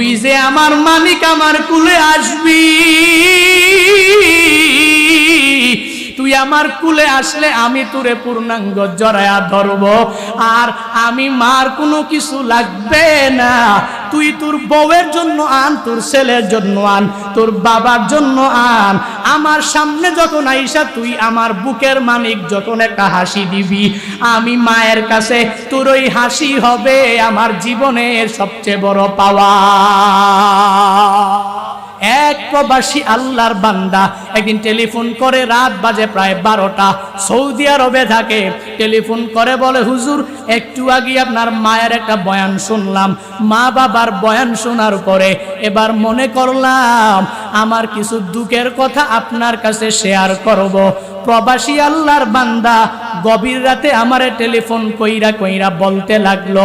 তুই যে আমার মালিক, আমার কুলে আসবি। তুই আমার কুলে আসলে আমি তোরে পূর্ণাঙ্গ জড়ায়া ধরব। আর আমি মার কোনো কিছু লাগবে না। তুই তোর বউয়ের জন্য আন, তোর ছেলের জন্য আন, তোর বাবার জন্য আন। আমার সামনে যখন আইসা তুই আমার বুকের মানিক যখন একটা হাসি দিবি। আমি মায়ের কাছে তোর ওই হাসি হবে, আমার জীবনের সবচেয়ে বড় পাওয়া। এক প্রবাসী আল্লাহর বান্দা একদিন টেলিফোন করে, রাত বাজে প্রায় বারোটা। সৌদি আরবে থাকে। টেলিফোন করে, বলে, হুজুর, একটু আগে আপনার মায়ের একটা বয়ান শুনলাম। মা বাবার বয়ান শোনার পরে এবার মনে করলাম, আমার কিছু দুঃখের কথা আপনার কাছে শেয়ার করব। প্রবাসী আল্লাহর বান্দা গভীর রাতে আমারে টেলিফোন কইরা কইরা বলতে লাগল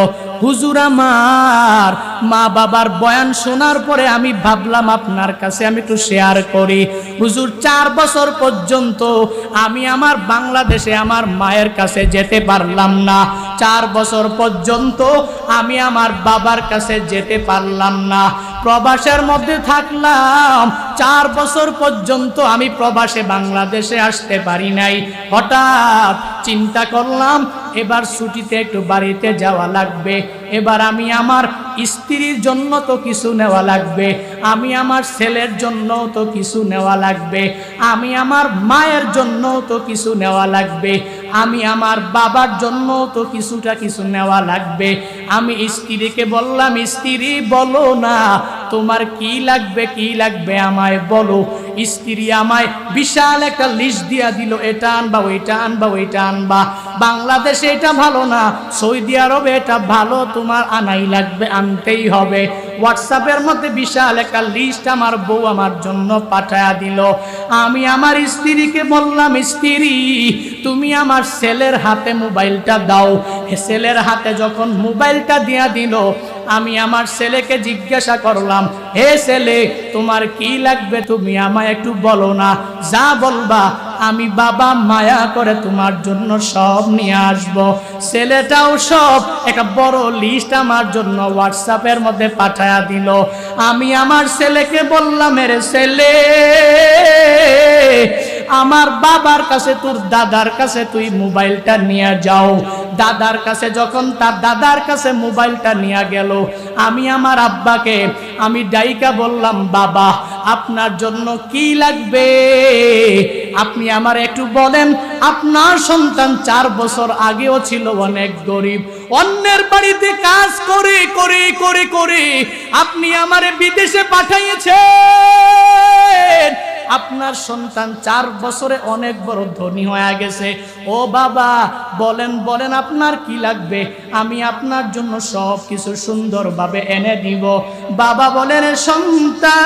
হুজুর আমার, মা বাবার বয়ান শোনার পরে আমি ভাবলাম আপনার কাছে আমি একটু শেয়ার করি। হুজুর, চার বছর পর্যন্ত আমি আমার বাংলাদেশে আমার মায়ের কাছে যেতে পারলাম না। চার বছর পর্যন্ত আমি আমার বাবার কাছে যেতে পারলাম না। প্রবাসের মধ্যে থাকলাম। চার বছর পর্যন্ত আমি প্রবাসে বাংলাদেশে আসতে পারি নাই। হঠাৎ চিন্তা করলাম এবার ছুটিতে একটু বাড়িতে যাওয়া লাগবে। এবার আমি আমার স্ত্রীর জন্য তো কিছু নেওয়া লাগবে। আমি আমার ছেলের জন্য তো কিছু নেওয়া লাগবে। আমি আমার মায়ের জন্য তো কিছু নেওয়া লাগবে। আমি আমার বাবার জন্য তো কিছুটা কিছু নেওয়া লাগবে। আমি স্ত্রীকে বললাম, স্ত্রী, বলো না তোমার কি লাগবে কি লাগবে আমায় বলো। স্ত্রী আমায় বিশাল একটা লিস্ট দিয়া দিল, এটা আনবা, ওইটা আনবা ওইটা আনবা। বাংলাদেশে এটা ভালো না, সৌদি আরবে এটা ভালো, তোমার আনাই লাগবে, আনতেই হবে। হোয়াটসঅ্যাপের মধ্যে বিশাল একটা লিস্ট আমার বউ আমার জন্য পাঠায়া দিল। আমি আমার স্ত্রীকে বললাম, স্ত্রী, তুমি আমার ছেলের হাতে মোবাইলটা দাও। ছেলের হাতে যখন মোবাইলটা দিয়া দিল আমি আমার ছেলেকে জিজ্ঞাসা করলাম হে ছেলে, তোমার কি লাগবে? তুমি আমায় একটু বলো না। যা বলবা, আমি বাবা মায়া করে তোমার জন্য সব নিয়ে আসব। ছেলেটাও সব একটা বড় লিস্ট আমার জন্য হোয়াটসঅ্যাপের মধ্যে পাঠায়া দিল। আমি আমার ছেলেকে বললাম, এরে ছেলে আমার বাবার কাছে, তোর দাদার কাছে তুই মোবাইলটা নিয়ে যাও। দাদার কাছে যখন তার দাদার কাছে মোবাইলটা নিয়ে গেল, আমি আমার আব্বাকে, আমি ডাইকা বললাম, বাবা, আপনার জন্য কি লাগবে? আপনি আমার একটু বলেন, আপনার সন্তান চার বছর আগেও ছিল অনেক গরিব। অন্যের বাড়িতে কাজ করে করে করে করে আপনি আমারে বিদেশে পাঠাইয়েছেন। আপনার সন্তান চার বছরে অনেক বড় ধনী হয়ে গেছে। ও বাবা, বলেন বলেন, আপনার কি লাগবে? আমি আপনার জন্য সব কিছু সুন্দরভাবে এনে দিব। বাবা বলেন, সন্তান,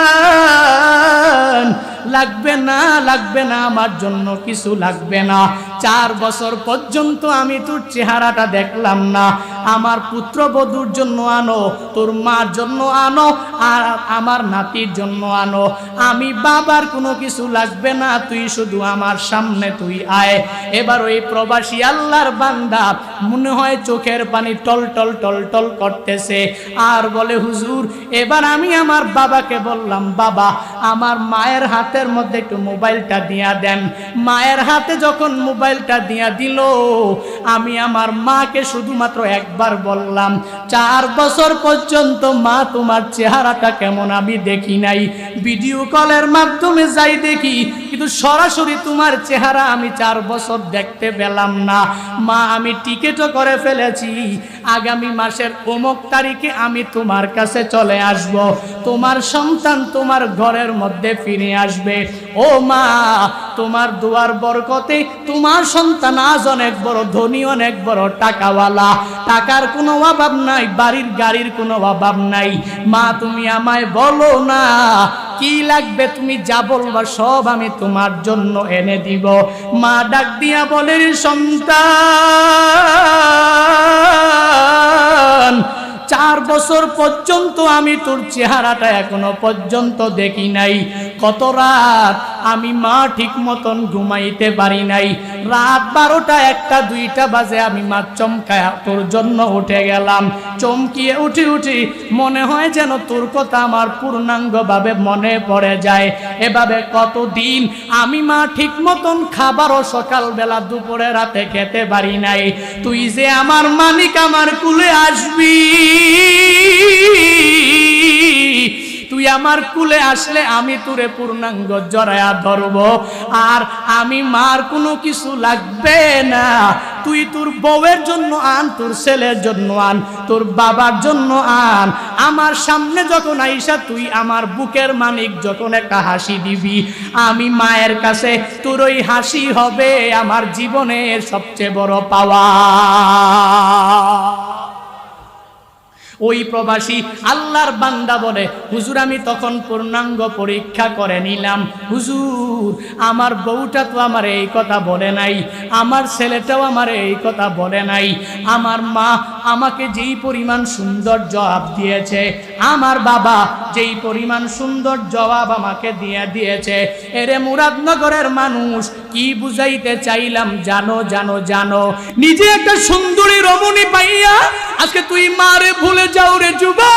লাগবে না লাগবে না, আমার জন্য কিছু লাগবে না। চার বছর পর্যন্ত আমি তোর চেহারাটা দেখলাম না। আমার পুত্রবধূর জন্য আনো, তোর মার জন্য আনো, আর আমার নাতির জন্য আনো। আমি বাবার কোনো কিছু লাগবে না, তুই শুধু আমার সামনে তুই আয়। এবার ওই প্রবাসী আল্লাহর বান্দা মনে হয় চোখের পানি টল টল টল টল করতেছে। আর বলে, হুজুর, এবার আমি আমার বাবাকে বললাম, বাবা, আমার মায়ের হাতের মধ্যে একটু মোবাইলটা দিয়া দেন। মায়ের হাতে যখন মোবাইলটা দিয়া দিল, আমি আমার মাকে শুধুমাত্র একবার বললাম, চার বছর পর্যন্ত মা, তোমার চেহারাটা কেমন আমি দেখি নাই। ভিডিও কলের মাধ্যমে যাই দেখি, কিন্তু সরাসরি তোমার চেহারা আমি চার বছর দেখতে পেলাম না। মা, আমি টিকিটও করে ফেলেছি। আগামী মাসের অমুক তারিখে আমি তোমার কাছে চলে আসব। তোমার সন্তান তোমার ঘরের মধ্যে ফিরে আসবে। ও মা, তোমার দুয়ার বরকতে তোমার সন্তান আজ অনেক বড় ধনী, অনেক বড় টাকাওয়ালা। টাকার কোনো অভাব নাই, বাড়ির গাড়ির কোনো অভাব নাই। মা, তুমি আমায় বলো না, কি লাগবে তুমি যা বলবা সব আমি তোমার জন্য এনে দিব। মা ডাক দিয়া বলে, "রে সন্তান চার বছর পর্যন্ত আমি তোর চেহারাটা এখনও পর্যন্ত দেখি নাই। কত রাত আমি মা ঠিক মতন ঘুমাইতে পারি নাই। রাত বারোটা, একটা, দুইটা বাজে আমি মা চমকায় তোর জন্য উঠে গেলাম। চমকিয়ে উঠি উঠি মনে হয় যেন তোর কথা আমার পূর্ণাঙ্গভাবে মনে পড়ে যায়। এভাবে কতদিন আমি মা ঠিক মতন খাবারও সকালবেলা দুপুরে রাতে খেতে পারি নাই। তুই যে আমার মালিক আমার কুলে আসবি। তুই আমার কুলে আসলে আমি তোরে পূর্ণাঙ্গ জড়ায়া ধরব। আর আমি মার কোনো কিছু লাগবে না। তুই তোর বউয়ের জন্য আন, তোর ছেলের জন্য আন, তোর বাবার জন্য আন। আমার সামনে যখন আইসা তুই আমার বুকের মানিক যখন একটা হাসি দিবি। আমি মায়ের কাছে তোর ওই হাসি হবে আমার জীবনের সবচেয়ে বড় পাওয়া। ওই প্রবাসী আল্লাহর বান্দা বলে, হুজুর, আমি তখন পূর্ণাঙ্গ পরীক্ষা করে নিলাম। হুজুর, আমার বউটা তো আমার এই কথা বলে নাই, আমার ছেলেটাও আমার এই কথা বলে নাই, আমার মা আমাকে যেই পরিমাণ সুন্দর জবাব দিয়েছে, আমার বাবা যেই পরিমাণ সুন্দর জবাব আমাকে দিয়ে দিয়েছে, এরে মুরাদনগরের মানুষ কি বুঝাইতে চাইলাম জানো জানো জানো। নিজে একটা সুন্দরী রমণী পাইয়া আজকে তুই মারে ভুলে যাও রে যুবক।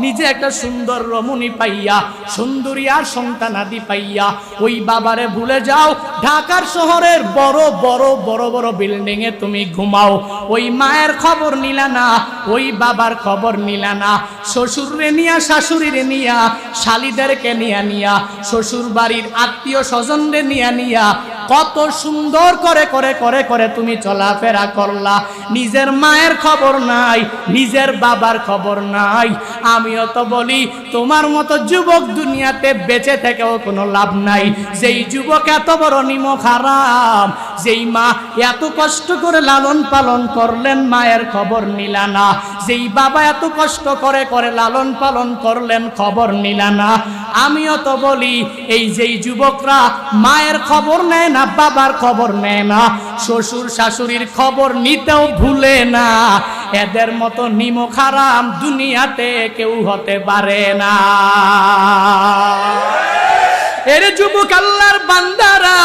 নিজে একটা সুন্দর রমণী পাইয়া, সুন্দরী আর সন্তানাদি পাইয়া, ওই বাবারে ভুলে যাও, ঢাকার শহরের বড় বড় বড় বড় বিল্ডিং এ তুমি ঘুমাও। ওই মায়ের খবর নিলা না, ওই বাবার খবর নিলা না। শ্বশুর শ্বশুরে নিয়া, শাশুড়িরে নিয়া, শালিদেরকে নিয়া নিয়া শ্বশুর বাড়ির আত্মীয় স্বজনরে নিয়া নিয়া কত সুন্দর করে করে করে করে তুমি চলাফেরা করলা। নিজের মায়ের খবর নাই, নিজের বাবার খবর নাই। আমিও তো বলি, তোমার মতো যুবক দুনিয়াতে বেঁচে থেকেও কোনো লাভ নাই। যেই যুবক এত বড় নিমক হারাম যেই মা এত কষ্ট করে লালন পালন করলেন, মায়ের খবর নিলা না। যেই বাবা এত কষ্ট করে করে লালন পালন করলেন, খবর নিলা না। আমিও তো বলি, এই যেই যুবকরা মায়ের খবর নেয় না, বাবার খবর নেয় না, শ্বশুর শাশুড়ির খবর নিতেও ভুলে না, এদের মতো নিমক হারাম দুনিয়াতে কেউ হতে পারে না। এর যুবক আল্লাহর বান্দারা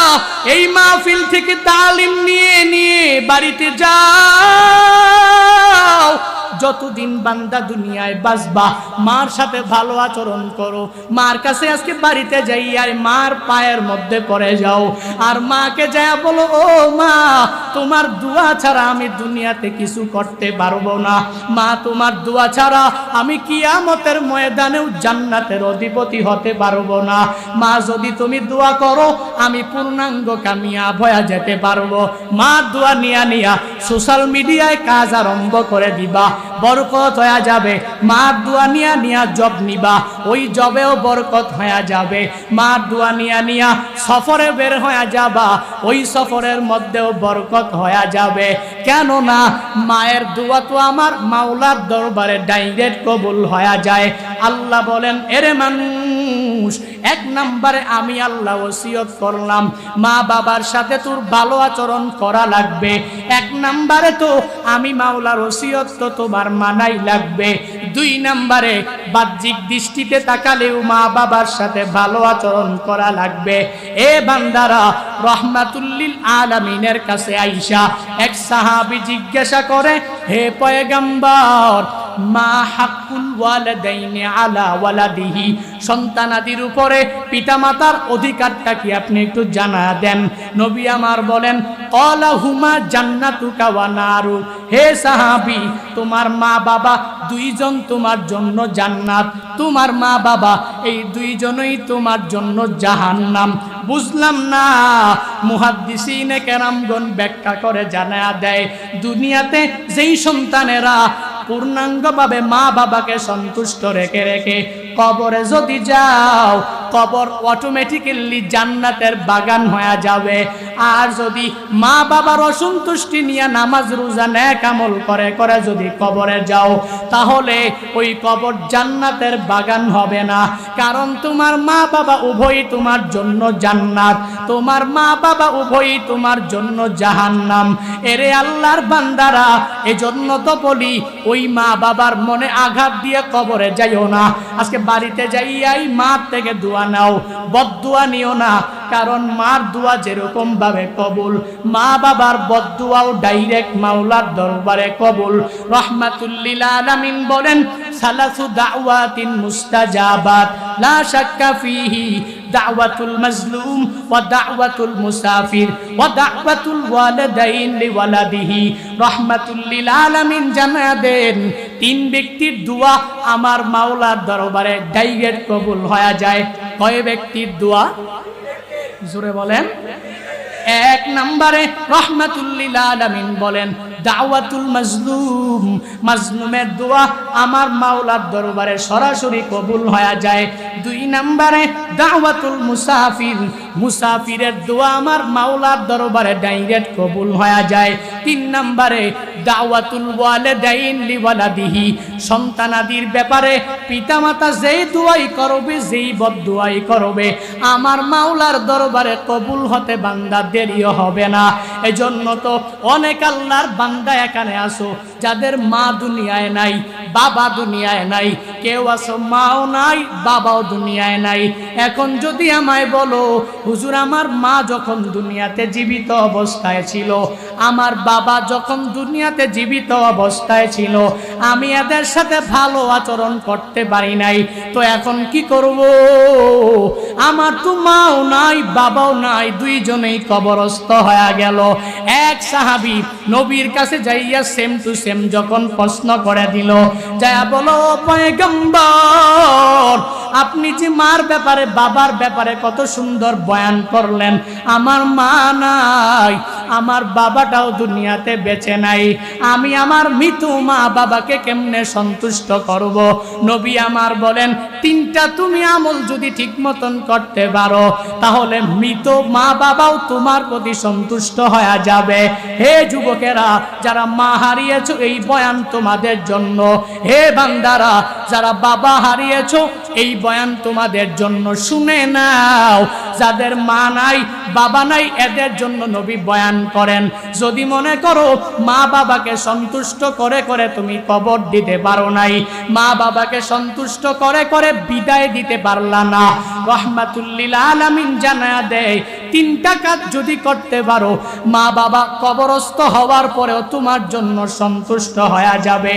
এই মাহফিল থেকে তালিম নিয়ে নিয়ে বাড়িতে যাও যতদিন বান্দা দুনিয়ায় বাসবা মার সাথে ভালো আচরণ করো। মার কাছে আজকে বাড়িতে যাই আর মার পায়ের মধ্যে পড়ে যাও। আর মাকে যায় বলো, ও মা, তোমার দোয়া ছাড়া আমি দুনিয়াতে কিছু করতে পারব না। মা, তোমার দোয়া ছাড়া আমি কিয়ামতের ময়দানেও জান্নাতের অধিপতি হতে পারব না। মা, যদি তুমি দোয়া করো, আমি পূর্ণাঙ্গ কামিয়াব হয়ে যেতে পারব। মা, দোয়া নিয়া নিয়া সোশ্যাল মিডিয়ায় কাজ আরম্ভ করে দিবা। বরকত হয়ে যাবে। মা দোয়া নিয়া নিয়া জব নিবা, ওই জবেও বরকত হয়ে যাবে। মা দোয়া নিয়া নিয়া সফরে বের হয়ে যাবা, ওই সফরের মধ্যেও বরকত হয়ে যাবে। কেননা মায়ের দোয়া তো আমার মাওলার দরবারে ডাইরেক্ট কবুল হয়ে যায়। আল্লাহ বলেন, এরে মানুষ, এক নম্বরে আমি আল্লাহ ওসিয়ত করলাম। মা বাবার সাথে তোর ভালো আচরণ করা লাগবে। এক নাম্বারে তো আমি মাওলার ওসিয়ত তো তোমার মানাই লাগবে। দুই নাম্বারে বাহ্যিক দৃষ্টিতে তাকালেও মা বাবার সাথে ভালো আচরণ করা লাগবে। এ বান্দারা, রহমাতুল্লিল আলামিনের কাছে আইসা এক সাহাবি জিজ্ঞাসা করে, হে পয়গম্বর মা হাক্কুল ওয়ালাদাইনি আলা ওয়ালাদিহি। সন্তানাদির উপরে পিতামাতার অধিকারটা কি আপনি একটু জানা দেন? নবী আমার বলেন, কলা হুমা জান্নাতুকা ওয়া নারু। হে সাহাবি, তোমার মা বাবা দুইজন তোমার জন্য জান্নাত। তোমার মা বাবা এই দুইজনই তোমার জন্য জাহান্নাম। বুঝলাম না? মুহাদ্দিসিনে কেরামগণ ব্যাখ্যা করে জানা দেয়, দুনিয়াতে যেই সন্তানেরা পূর্ণাঙ্গভাবে মা বাবাকে সন্তুষ্ট রেখে রেখে কবরে যদি যাও, কবর অটোমেটিক্যালি জান্নাতের বাগান হয়ে যাবে। আর যদি মা বাবার অসন্তুষ্টি নিয়ে নামাজ, রোজা, ন্যাক আমল করে করে যদি কবরে যাও, তাহলে ওই কবর জান্নাতের বাগান হবে না। কারণ তোমার মা বাবা উভয়ই তোমার জন্য জান্নাত। তোমার মা বাবা উভয়ই তোমার জন্য জাহান্নাম। এরে আল্লাহর বান্দারা, এজন্য তো বলি, ওই মা বাবার মনে আঘাত দিয়ে কবরে যাইও না। আজকে বাড়িতে যাইয়াই মার থেকে দোয়া নাও বদুয়া নিও না, কারণ মার দোয়া যেরকম ভাবে কবুল। মা বাবার বদুয়াও ডাইরেক্ট মাওলার দরবারে কবুল। রহমাতুল্লিল আলামিন বলেন, সালাসু দাওয়াতিন মুস্তাজাবাত, লা শাক্কা ফিহি দাওয়াতুল মাজলুম ওয়া দাওয়াতুল মুসাফির ওয়া দাওয়াতুল ওয়ালিদাইন লিওয়ালাদিহি। রহমাতুল্লিল আলামিন জানা দেন তিন ব্যক্তির দোয়া আমার মাওলার দরবারে ডাইরেক্ট কবুল হয়ে যায়। কয় ব্যক্তির দোয়া? জোরে বলেন। এক নম্বরে রহমাতুল্লিল আলামিন বলেন, দাওয়াতুল মাজলুম। মাজলুমের দোয়া আমার মাওলার দরবারে সরাসরি কবুল হয়ে যায়। দুই নম্বরে দাওয়াতুল মুসাফির। মুসাফিরের দোয়া আমার মাওলার দরবারে ডাইরেক্ট কবুল হয়ে যায়। তিন নম্বরে দাওয়াতুল ওয়ালিদাইন লিওয়ালাদিহি। সন্তানাদির ব্যাপারে পিতামাতা যেই দোয়াই করবে, যেই বদদোয়াই করবে, আমার মাওলার দরবারে কবুল হতে বান্দা দেরিও হবে না। এজন্য তো অনেক আল্লাহর বান্দা এখানে আসো, যাদের মা দুনিয়ায় নাই, বাবা দুনিয়ায় নাই, কেউ আসো, মাও নাই, বাবাও দুনিয়ায় নাই। এখন যদি আমায় বলো, হুজুর, আমার মা যখন দুনিয়াতে জীবিত অবস্থায় ছিল, আমার বাবা যখন দুনিয়াতে জীবিত অবস্থায় ছিল। আমি এদের সাথে ভালো আচরণ করতে পারি নাই। তো এখন কি করব? আমার তো মাও নাই, বাবাও নাই, দুইজনেই কবরস্থ হয়ে গেল। এক সাহাবি নবীর কাছে যাইয়া সেম টু সেম যখন প্রশ্ন করে দিল যায়া বলো পয়গম্বর, আপনি যে মার ব্যাপারে, বাবার ব্যাপারে কত সুন্দর বয়ান করলেন। আমার মা নাই আমার বাবাটাও দুনিয়াতে বেঁচে নাই। আমি আমার মৃত্যু মা বাবাকে কেমনে সন্তুষ্ট করব? নবী আমার বলেন, তিনটা তুমি আমল যদি ঠিক মতন করতে পারো, তাহলে মৃত মা বাবাও তোমার প্রতি সন্তুষ্ট হয়ে যাবে। হে যুবকেরা, যারা মা হারিয়েছো এই বয়ান তোমাদের জন্য। হে বান্দারা, যারা বাবা হারিয়েছ এই বয়ান তোমাদের জন্য। শুনে নাও, যাদের মা নাই, বাবা নাই, এদের জন্য নবী বয়ান করেন। যদি মনে করো মা বাবাকে সন্তুষ্ট করে করে তুমি কবর দিতে পারো নাই, মা বাবাকে সন্তুষ্ট করে করে বিদায় দিতে পারলা না। রহমাতুল্লিল আলামিন জানা দেয় তিনটা কাজ যদি করতে পারো, মা বাবা কবরস্থ হওয়ার পরেও তোমার জন্য সন্তুষ্ট হয়ে যাবে।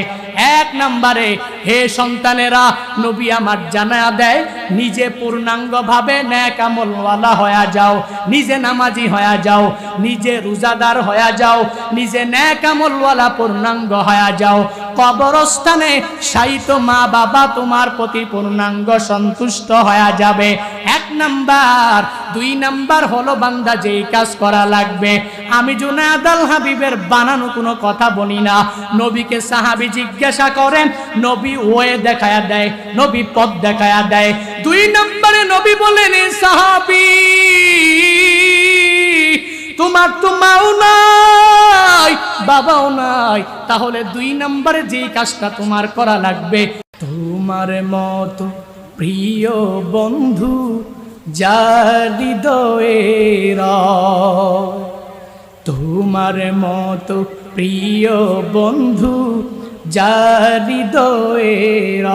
এক নম্বরে, হে সন্তানেরা, নবী আমার জানা দেয়, নিজে পূর্ণাঙ্গভাবে ন্যাক আমলওয়ালা হয়ে যাও, নিজে নামাজি হয়ে যাও, নিজে রোজাদার হয়ে যাও, নিজে ন্যাক আমলওয়ালা পূর্ণাঙ্গ হয়ে যাও। কবরস্থানে সাইত মা বাবা তোমার প্রতি পূর্ণাঙ্গ সন্তুষ্ট হয়ে যাবে। এক নাম্বার দুই নাম্বার হলো বান্দা যেই কাজ করা লাগবে। আমি জুনাদ আল হাবিবের বানানো কোনো কথা বলি না। নবীকে সাহাবি জিজ্ঞাসা করেন, নবী ওয়ে দেখায়া দেয়, নবী পথ দেখায়া দেয়। দুই নম্বরে নবী বলেন, "এ সাহাবি, তোমার তো মাও নাই, বাবাও নাই। তাহলে দুই নম্বরে যে কাজটা তোমার করা লাগবে, তোমার মতো প্রিয় বন্ধু যার হৃদয়ের তোমার মতো প্রিয় বন্ধু যার হৃদয়ের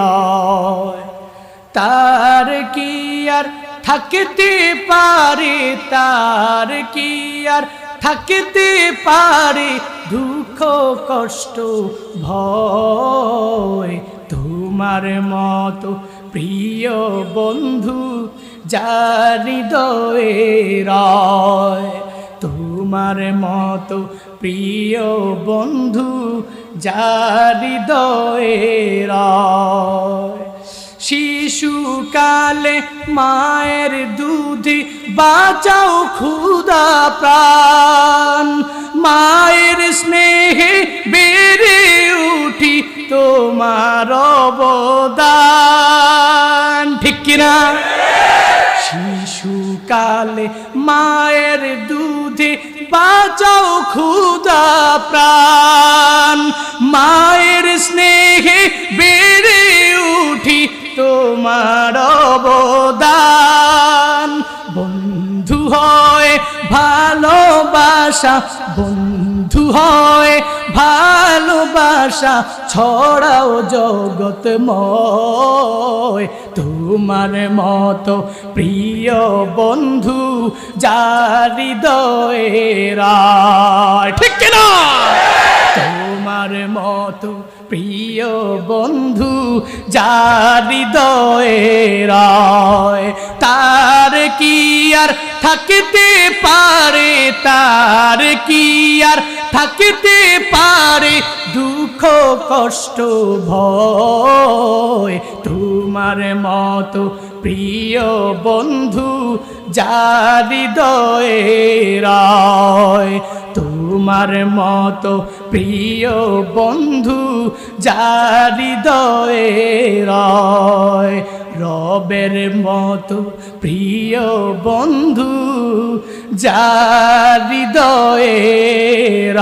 তার কি আর থাকতে পারে, তার কি আর থাকতে পারে দুঃখ, কষ্ট, ভয়? তোমার মতো প্রিয় বন্ধু যার হৃদয়ের তোমার মতো প্রিয় বন্ধু যার হৃদয়ের শিশুকালে মায়ের দুধে বাঁচাও ক্ষুদা প্রাণ, মায়ের স্নেহে বেড়ে উঠি তোমার অবদান। ঠিক কিনা? কালে মায়ের দুধে বাঁচাও ক্ষুদা প্রাণ। মায়ের স্নেহে বেড়ে উঠি তোমার অবদান। বন্ধু হয় ভালোবাসা, বন্ধু হয় ভালোবাসা ছড়াও জগৎময় তোমার মতো প্রিয় বন্ধু যার হৃদয়েরা ঠিক কিনা? তোমার মতো প্রিয় বন্ধু যার হৃদয়ের তার কি আর থাকতে পারে তার কি আর? থাকতে পারে দুঃখ, কষ্ট, ভয়। তোমার মতো প্রিয় বন্ধু যার হৃদয়ের তোমার মতো প্রিয় বন্ধু যার হৃদয়ের রবের মতো প্রিয় বন্ধু যার হৃদয়ের